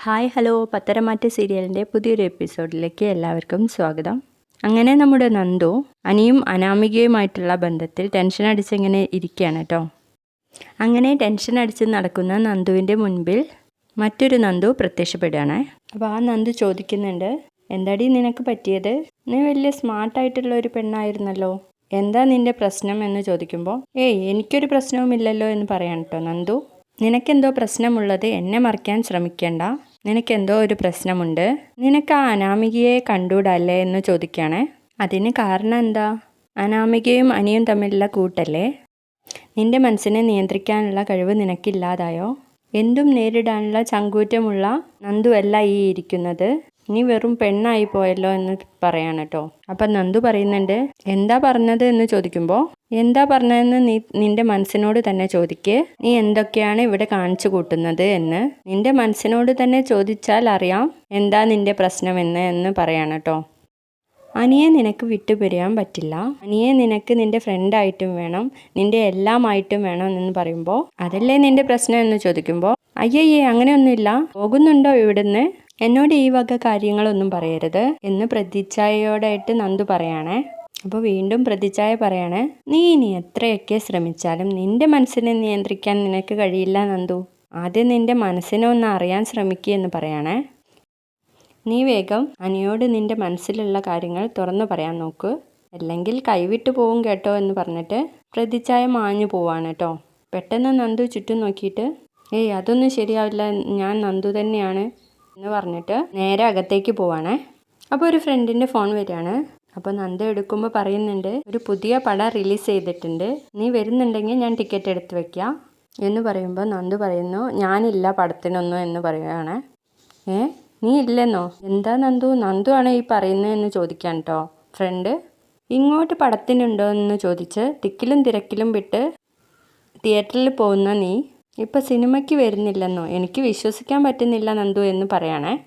Hi hello. പത്തരമാറ്റ സീരിയലിന്റെ പുതിയൊരു എപ്പിസോഡിലേക്ക് എല്ലാവർക്കും സ്വാഗതം. അങ്ങനെ നമ്മുടെ നന്ദു അനിയും അനാമികയുമായിട്ടുള്ള ബന്ധത്തിൽ ടെൻഷൻ അടിച്ചിങ്ങനെ ഇരിക്കുകയാണ് കേട്ടോ അങ്ങനെ ടെൻഷൻ അടിച്ച് നടക്കുന്ന നന്ദുവിന്റെ മുൻപിൽ മറ്റൊരു നന്ദു പ്രത്യക്ഷപ്പെടുകയാണ്. അപ്പോൾ ആ നന്ദു ചോദിക്കുന്നുണ്ട് എന്താടി നിനക്ക് പറ്റിയത്? നീ വലിയ സ്മാർട്ടായിട്ടുള്ള ഒരു പെണ്ണായിരുന്നല്ലോ. എന്താ നിന്റെ പ്രശ്നം? എന്ന് ചോദിക്കുമ്പോൾ ഏയ് എനിക്കൊരു പ്രശ്നവുമില്ലല്ലോ എന്ന് പറയാൻ കേട്ടോ നന്ദു. നിനക്കെന്തോ പ്രശ്നമുള്ളത് എന്നെ മറിക്കാൻ ശ്രമിക്കണ്ട. നിനക്കെന്തോ ഒരു പ്രശ്നമുണ്ട്. നിനക്ക് ആ അനാമികയെ കണ്ടൂടല്ലേ എന്ന് ചോദിക്കുകയാണേ. അതിന് കാരണം എന്താ? അനാമികയും അനിയും തമ്മിലുള്ള കൂട്ടല്ലേ? നിന്റെ മനസ്സിനെ നിയന്ത്രിക്കാനുള്ള കഴിവ് നിനക്കില്ലാതായോ? എന്തും നേരിടാനുള്ള ചങ്കൂറ്റമുള്ള നന്ദുവല്ല ഈ ഇരിക്കുന്നത്. നീ വെറും പെണ്ണായി പോയല്ലോ എന്ന് പറയാണ് കേട്ടോ അപ്പം നന്ദു പറയുന്നുണ്ട് എന്താ പറഞ്ഞത്? എന്ന് ചോദിക്കുമ്പോൾ എന്താ പറഞ്ഞതെന്ന് നീ നിന്റെ മനസ്സിനോട് തന്നെ ചോദിക്ക്. നീ എന്തൊക്കെയാണ് ഇവിടെ കാണിച്ചു കൂട്ടുന്നത് എന്ന്. നിന്റെ മനസ്സിനോട് തന്നെ ചോദിച്ചാൽ അറിയാം എന്താ നിന്റെ പ്രശ്നമെന്ന് എന്ന് പറയാണ് കേട്ടോ അനിയെ നിനക്ക് വിട്ടുപിരിയാൻ പറ്റില്ല. അനിയെ നിനക്ക് നിന്റെ ഫ്രണ്ടായിട്ടും വേണം നിന്റെ എല്ലാമായിട്ടും വേണം എന്ന് പറയുമ്പോൾ അതല്ലേ നിന്റെ പ്രശ്നം എന്ന് ചോദിക്കുമ്പോൾ അയ്യയ്യേ അങ്ങനെയൊന്നുമില്ല. പോകുന്നുണ്ടോ ഇവിടുന്ന്? എന്നോട് ഈ വക കാര്യങ്ങളൊന്നും പറയരുത് എന്ന് പ്രതിച്ഛായയോടായിട്ട് നന്ദു പറയാണേ. അപ്പോൾ വീണ്ടും പ്രതിച്ഛായ പറയാണ് നീ ഇനി എത്രയൊക്കെ ശ്രമിച്ചാലും നിന്റെ മനസ്സിനെ നിയന്ത്രിക്കാൻ നിനക്ക് കഴിയില്ല നന്ദു. ആദ്യം നിന്റെ മനസ്സിനെ ഒന്ന് അറിയാൻ ശ്രമിക്കുക എന്ന് പറയണേ. നീ വേഗം അനിയോട് നിന്റെ മനസ്സിലുള്ള കാര്യങ്ങൾ തുറന്നു പറയാൻ നോക്ക്. അല്ലെങ്കിൽ കൈവിട്ട് പോവും കേട്ടോ എന്ന് പറഞ്ഞിട്ട് പ്രതിച്ഛായ മാഞ്ഞു പോവാണ് കേട്ടോ പെട്ടെന്ന് നന്ദു ചുറ്റും നോക്കിയിട്ട് ഏയ് അതൊന്നും ശരിയാവില്ല. ഞാൻ നന്ദു തന്നെയാണ്. എന്ന് പറഞ്ഞിട്ട് നേരെ അകത്തേക്ക് പോവാണേ. അപ്പോൾ ഒരു ഫ്രണ്ടിന്റെ ഫോൺ വരികയാണ്. അപ്പോൾ നന്ദ എടുക്കുമ്പോൾ പറയുന്നുണ്ട് ഒരു പുതിയ പടം റിലീസ് ചെയ്തിട്ടുണ്ട്. നീ വരുന്നുണ്ടെങ്കിൽ ഞാൻ ടിക്കറ്റ് എടുത്ത് വെക്കാം. എന്ന് പറയുമ്പോൾ നന്ദു പറയുന്നു ഞാനില്ല പടത്തിനൊന്നും എന്ന് പറയുകയാണ്. ഏ നീ ഇല്ലെന്നോ? എന്താ നന്ദു? നന്ദു ആണ് ഈ പറയുന്നതെന്ന് ചോദിക്കാൻ കേട്ടോ ഫ്രണ്ട് ഇങ്ങോട്ട് പടത്തിനുണ്ടോ? എന്ന് ചോദിച്ച് തിക്കിലും തിരക്കിലും വിട്ട് തിയേറ്ററിൽ പോകുന്ന നീ ഇപ്പം സിനിമയ്ക്ക് വരുന്നില്ലെന്നോ? എനിക്ക് വിശ്വസിക്കാൻ പറ്റുന്നില്ല നന്ദു എന്ന് പറയണേ.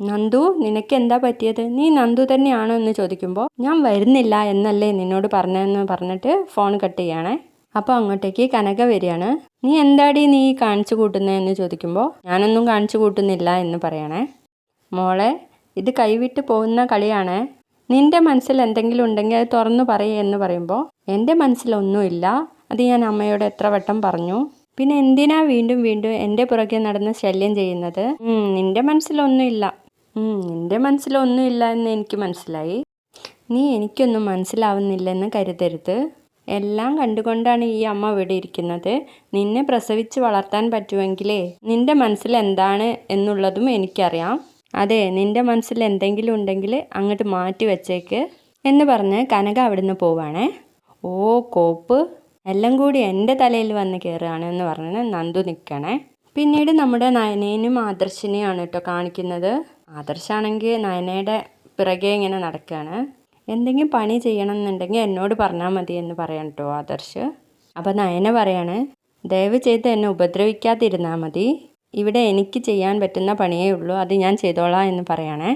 നന്ദു നിനക്ക് എന്താ പറ്റിയത്? നീ നന്ദു തന്നെയാണോ എന്ന് ചോദിക്കുമ്പോൾ ഞാൻ വരുന്നില്ല എന്നല്ലേ നിന്നോട് പറഞ്ഞതെന്ന് പറഞ്ഞിട്ട് ഫോൺ കട്ട് ചെയ്യണേ. അപ്പോൾ അങ്ങോട്ടേക്ക് കനക വരികയാണ്. നീ എന്താടി നീ കാണിച്ചു കൂട്ടുന്നതെന്ന് ചോദിക്കുമ്പോൾ ഞാനൊന്നും കാണിച്ചു കൂട്ടുന്നില്ല എന്ന് പറയണേ. മോളെ ഇത് കൈവിട്ട് പോകുന്ന കളിയാണേ. നിന്റെ മനസ്സിൽ എന്തെങ്കിലും ഉണ്ടെങ്കിൽ അത് തുറന്നു പറയേ എന്ന് പറയുമ്പോൾ എന്റെ മനസ്സിലൊന്നുമില്ല അത് ഞാൻ അമ്മയോട് എത്ര വട്ടം പറഞ്ഞു. പിന്നെ എന്തിനാ വീണ്ടും വീണ്ടും എന്റെ പുറകെ നടന്ന് ശല്യം ചെയ്യുന്നത്? നിന്റെ മനസ്സിലൊന്നുമില്ല. നിന്റെ മനസ്സിലൊന്നുമില്ല എന്ന് എനിക്ക് മനസ്സിലായി. നീ എനിക്കൊന്നും മനസ്സിലാവുന്നില്ലെന്ന് കരുതരുത്. എല്ലാം കണ്ടുകൊണ്ടാണ് ഈ അമ്മ ഇവിടെ ഇരിക്കുന്നത്. നിന്നെ പ്രസവിച്ച് വളർത്താൻ പറ്റുമെങ്കിലേ നിന്റെ മനസ്സിൽ എന്താണ് എന്നുള്ളതും എനിക്കറിയാം. അതെ നിന്റെ മനസ്സിൽ എന്തെങ്കിലും ഉണ്ടെങ്കിൽ അങ്ങോട്ട് മാറ്റി വെച്ചേക്ക് എന്ന് പറഞ്ഞ് കനക അവിടുന്ന് പോവാണേ. ഓ കോപ്പ്. എല്ലാം കൂടി എന്റെ തലയിൽ വന്ന് കയറുകയാണ് എന്ന് പറഞ്ഞ് നന്ദു നിൽക്കണേ. പിന്നീട് നമ്മുടെ നയനേനും ആദർശിനെയാണ് കേട്ടോ കാണിക്കുന്നത്. ആദർശാണെങ്കിൽ നയനയുടെ പിറകെ ഇങ്ങനെ നടക്കുകയാണ്. എന്തെങ്കിലും പണി ചെയ്യണം എന്നുണ്ടെങ്കിൽ എന്നോട് പറഞ്ഞാൽ മതി എന്ന് പറയാൻ കേട്ടോ ആദർശ്. അപ്പോൾ നയന പറയാണ് ദയവ് ചെയ്ത് എന്നെ ഉപദ്രവിക്കാതിരുന്നാൽ മതി. ഇവിടെ എനിക്ക് ചെയ്യാൻ പറ്റുന്ന പണിയേ ഉള്ളൂ. അത് ഞാൻ ചെയ്തോളാം എന്ന് പറയണേ.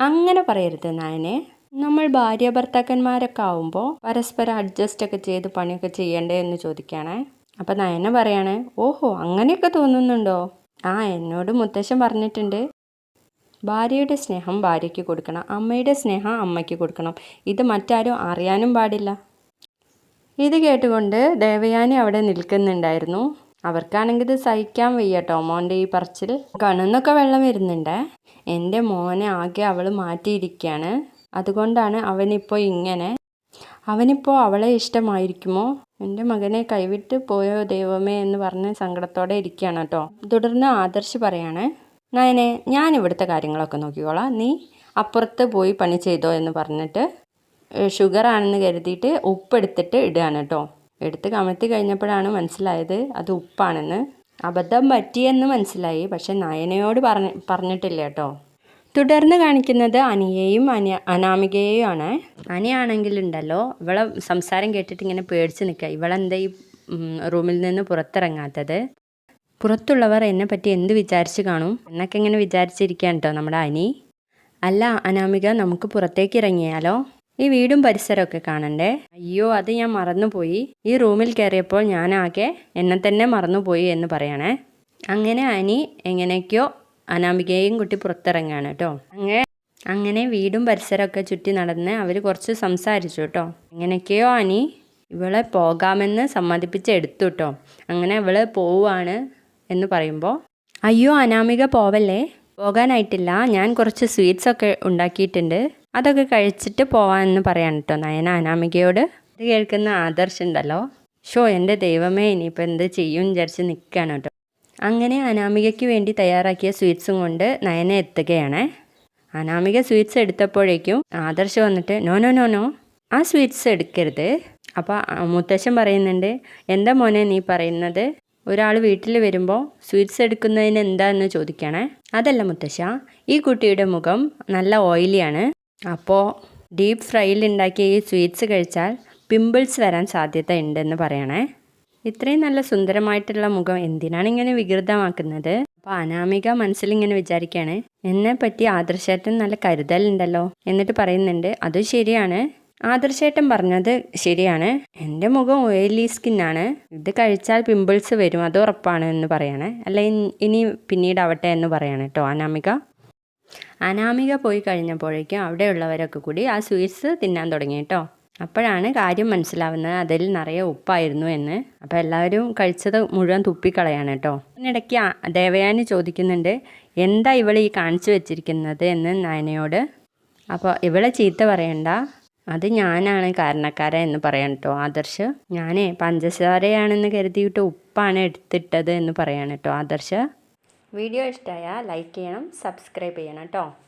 അങ്ങനെ പറയരുത് നയനെ. നമ്മൾ ഭാര്യ ഭർത്താക്കന്മാരൊക്കെ ആവുമ്പോൾ പരസ്പരം അഡ്ജസ്റ്റ് ഒക്കെ ചെയ്ത് പണിയൊക്കെ ചെയ്യണ്ടേ എന്ന് ചോദിക്കുകയാണേ അപ്പം നയന പറയാണ് ഓഹോ അങ്ങനെയൊക്കെ തോന്നുന്നുണ്ടോ? ആ എന്നോട് മുത്തശ്ശൻ പറഞ്ഞിട്ടുണ്ട്. ഭാര്യയുടെ സ്നേഹം ഭാര്യയ്ക്ക് കൊടുക്കണം. അമ്മയുടെ സ്നേഹം അമ്മയ്ക്ക് കൊടുക്കണം. ഇത് മറ്റാരും അറിയാനും പാടില്ല. ഇത് കേട്ടുകൊണ്ട് ദേവയാനി അവിടെ നിൽക്കുന്നുണ്ടായിരുന്നു. അവർക്കാണെങ്കിൽ ഇത് സഹിക്കാൻ വയ്യ കേട്ടോ മോന്റെ ഈ പറച്ചിൽ. കണുന്നൊക്കെ വെള്ളം വരുന്നുണ്ട്. എന്റെ മോനെ ആകെ അവൾ മാറ്റിയിരിക്കുകയാണ് അതുകൊണ്ടാണ് അവനിപ്പോൾ ഇങ്ങനെ. അവനിപ്പോൾ അവളെ ഇഷ്ടമായിരിക്കുമോ? എന്റെ മകനെ കൈവിട്ട് പോയോ ദൈവമേ എന്ന് പറഞ്ഞ് സങ്കടത്തോടെ ഇരിക്കുകയാണ് കേട്ടോ. തുടർന്ന് ആദർശ് പറയാണ് നയനെ ഞാൻ ഇവിടുത്തെ കാര്യങ്ങളൊക്കെ നോക്കിക്കോളാം. നീ അപ്പുറത്ത് പോയി പണി ചെയ്തോ എന്ന് പറഞ്ഞിട്ട് ഷുഗർ ആണെന്ന് കരുതിയിട്ട് ഉപ്പെടുത്തിട്ട് ഇടുകയാണ് കേട്ടോ. എടുത്ത് കമഴ്ത്തി കഴിഞ്ഞപ്പോഴാണ് മനസ്സിലായത് അത് ഉപ്പാണെന്ന്. അബദ്ധം പറ്റിയെന്ന് മനസ്സിലായി പക്ഷെ നയനയോട് പറഞ്ഞ പറഞ്ഞിട്ടില്ല കേട്ടോ. തുടർന്ന് കാണിക്കുന്നത് അനിയെയും അനിയ അനാമികയെയും ആണ് അനിയാണെങ്കിൽ ഉണ്ടല്ലോ ഇവളെ സംസാരം കേട്ടിട്ട് ഇങ്ങനെ പേടിച്ച് നിൽക്കുക. ഇവളെന്താ ഈ റൂമിൽ നിന്ന് പുറത്തിറങ്ങാത്തത്? പുറത്തുള്ളവർ എന്നെ പറ്റി എന്ത് വിചാരിച്ച് കാണും? എന്നൊക്കെ ഇങ്ങനെ വിചാരിച്ചിരിക്കുകയാണ് കേട്ടോ നമ്മുടെ അനി. അല്ല അനാമിക നമുക്ക് പുറത്തേക്ക് ഇറങ്ങിയാലോ? ഈ വീടും പരിസരമൊക്കെ കാണണ്ടേ? അയ്യോ അത് ഞാൻ മറന്നുപോയി. ഈ റൂമിൽ കയറിയപ്പോൾ ഞാനാകെ എന്നെ തന്നെ മറന്നുപോയി എന്ന് പറയണേ. അങ്ങനെ അനി എങ്ങനെയൊക്കെയോ അനാമികയും കുട്ടി പുറത്തിറങ്ങുകയാണ് കേട്ടോ. അങ്ങനെ അങ്ങനെ വീടും പരിസരമൊക്കെ ചുറ്റി നടന്ന് അവർ കുറച്ച് സംസാരിച്ചു കേട്ടോ. എങ്ങനെയൊക്കെയോ അനി ഇവളെ പോകാമെന്ന് സമ്മതിപ്പിച്ച് എടുത്തു കേട്ടോ. അങ്ങനെ ഇവൾ പോവാണ് എന്ന് പറയുമ്പോൾ അയ്യോ അനാമിക പോവല്ലേ? പോകാനായിട്ടില്ല. ഞാൻ കുറച്ച് സ്വീറ്റ്സ് ഒക്കെ ഉണ്ടാക്കിയിട്ടുണ്ട്. അതൊക്കെ കഴിച്ചിട്ട് പോവാമെന്ന് പറയാൻ കേട്ടോ നയന അനാമികയോട്. ഇത് കേൾക്കുന്ന ആദർശ് ഉണ്ടല്ലോ. ഷോ എന്റെ ദൈവമേ ഇനിയിപ്പോൾ എന്ത് ചെയ്യും? വിചാരിച്ച് നിൽക്കുകയാണ് കേട്ടോ. അങ്ങനെ അനാമികയ്ക്ക് വേണ്ടി തയ്യാറാക്കിയ സ്വീറ്റ്സും കൊണ്ട് നയന എത്തുകയാണ്. അനാമിക സ്വീറ്റ്സ് എടുത്തപ്പോഴേക്കും ആദർശ് വന്നിട്ട് നോ നോ നോ നോ ആ സ്വീറ്റ്സ് എടുക്കരുത്. അപ്പോൾ മുത്തശ്ശൻ പറയുന്നുണ്ട് എന്താ മോനെ നീ പറയുന്നത്? ഒരാൾ വീട്ടിൽ വരുമ്പോൾ സ്വീറ്റ്സ് എടുക്കുന്നതിന് എന്താണെന്ന് ചോദിക്കണേ? അതല്ല മുത്തശ്ശ ഈ കുട്ടിയുടെ മുഖം നല്ല ഓയിലിയാണ് അപ്പോൾ ഡീപ്പ് ഫ്രൈയിൽ ഉണ്ടാക്കിയ ഈ സ്വീറ്റ്സ് കഴിച്ചാൽ പിമ്പിൾസ് വരാൻ സാധ്യത ഉണ്ടെന്ന് പറയണേ. ഇത്രയും നല്ല സുന്ദരമായിട്ടുള്ള മുഖം എന്തിനാണ് ഇങ്ങനെ വികൃതമാക്കുന്നത്? അപ്പോൾ അനാമിക മനസ്സിൽ ഇങ്ങനെ വിചാരിക്കുകയാണ് എന്നെ പറ്റി ആദർശേട്ടൻ നല്ല കരുതലുണ്ടല്ലോ എന്നിട്ട് പറയുന്നുണ്ട് അത് ശരിയാണ്. ആദർശേട്ടൻ പറഞ്ഞത് ശരിയാണ്. എന്റെ മുഖം ഓയിലി സ്കിന്നാണ് ഇത് കഴിച്ചാൽ പിമ്പിൾസ് വരും അത് ഉറപ്പാണ് എന്ന് പറയണേ. അല്ല ഇനി പിന്നീടാവട്ടെ എന്ന് പറയാണ് കേട്ടോ അനാമിക. അനാമിക പോയി കഴിഞ്ഞപ്പോഴേക്കും അവിടെയുള്ളവരൊക്കെ കൂടി ആ സ്വീറ്റ്സ് തിന്നാൻ തുടങ്ങി കേട്ടോ അപ്പോഴാണ് കാര്യം മനസ്സിലാവുന്നത്. അതിൽ നിറയെ ഉപ്പായിരുന്നു എന്ന്. അപ്പോൾ എല്ലാവരും കഴിച്ചത് മുഴുവൻ തുപ്പിക്കളയാണ് കേട്ടോ. അതിനിടയ്ക്ക് ദേവയാനി ചോദിക്കുന്നുണ്ട് എന്താ ഇവൾ ഈ കാണിച്ചു വെച്ചിരിക്കുന്നത്? എന്ന് നയനയോട്. അപ്പോൾ ഇവളെ ചീത്ത പറയണ്ട. അത് ഞാനാണ് കാരണക്കാരൻ എന്ന് പറയാൻ കേട്ടോ ആദർശ്. ഞാനേ പഞ്ചസാരയാണെന്ന് കരുതിയിട്ട് ഉപ്പാണ് എടുത്തിട്ടത് എന്ന് പറയാണ് കേട്ടോ ആദർശ്. വീഡിയോ ഇഷ്ടമായ ലൈക്ക് ചെയ്യണം സബ്സ്ക്രൈബ് ചെയ്യണം കേട്ടോ.